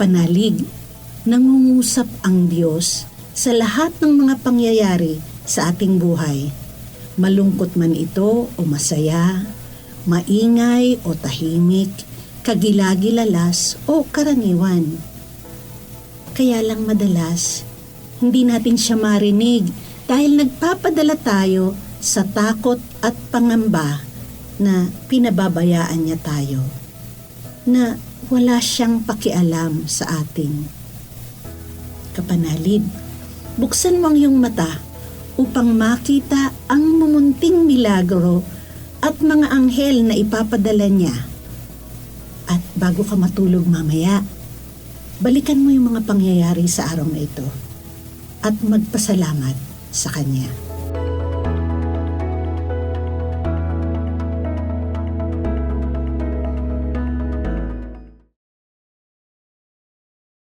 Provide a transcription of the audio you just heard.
Kapanalig, nangungusap ang Diyos sa lahat ng mga pangyayari sa ating buhay. Malungkot man ito o masaya, maingay o tahimik, kagilagilalas o karaniwan. Kaya lang madalas, hindi natin siya marinig dahil nagpapadala tayo sa takot at pangamba na pinababayaan niya tayo. Na wala siyang pakialam sa atin. Kapanalid, buksan mo ang iyong mata upang makita ang mumunting milagro at mga anghel na ipapadala niya. At bago ka matulog mamaya, balikan mo yung mga pangyayari sa araw na ito at magpasalamat sa Kanya.